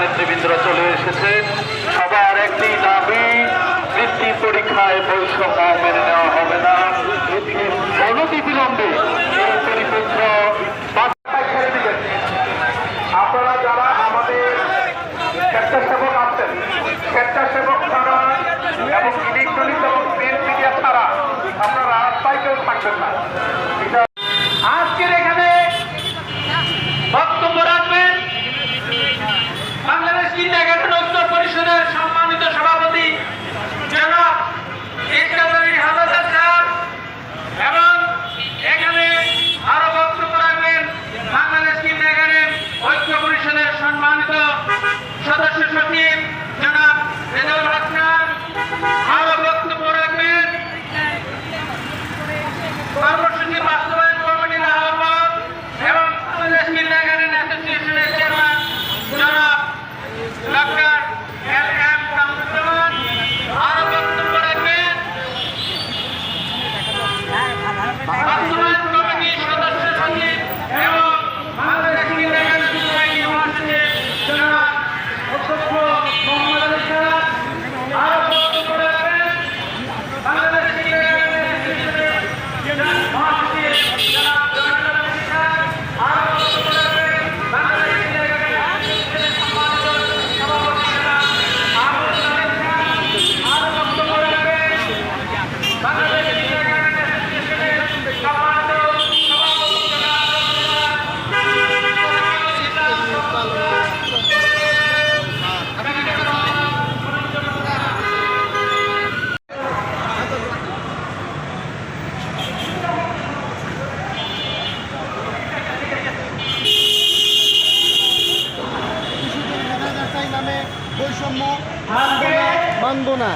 নেতৃবৃন্দরা চলে এসেছে। সবার একটি দাবি, বৃত্তি পরীক্ষায় বৈষম্য মেনে নেওয়া হবে না। অনতি বিলম্বে কিন্তু কিন্ডারগার্টেন ঐক্য পরিষদের সম্মানিত সভাপতি যারা ইসলাম Yeah. ভারসাম্য না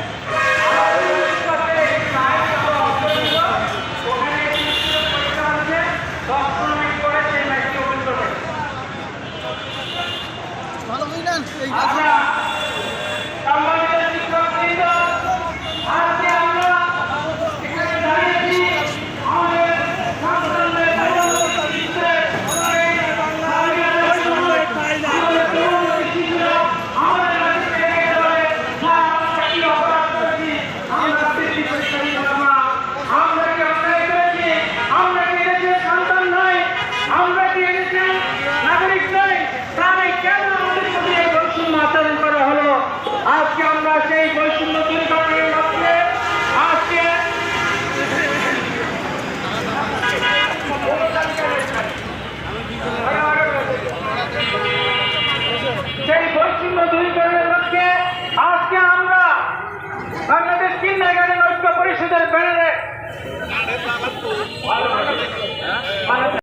¡Vamos a la esquina!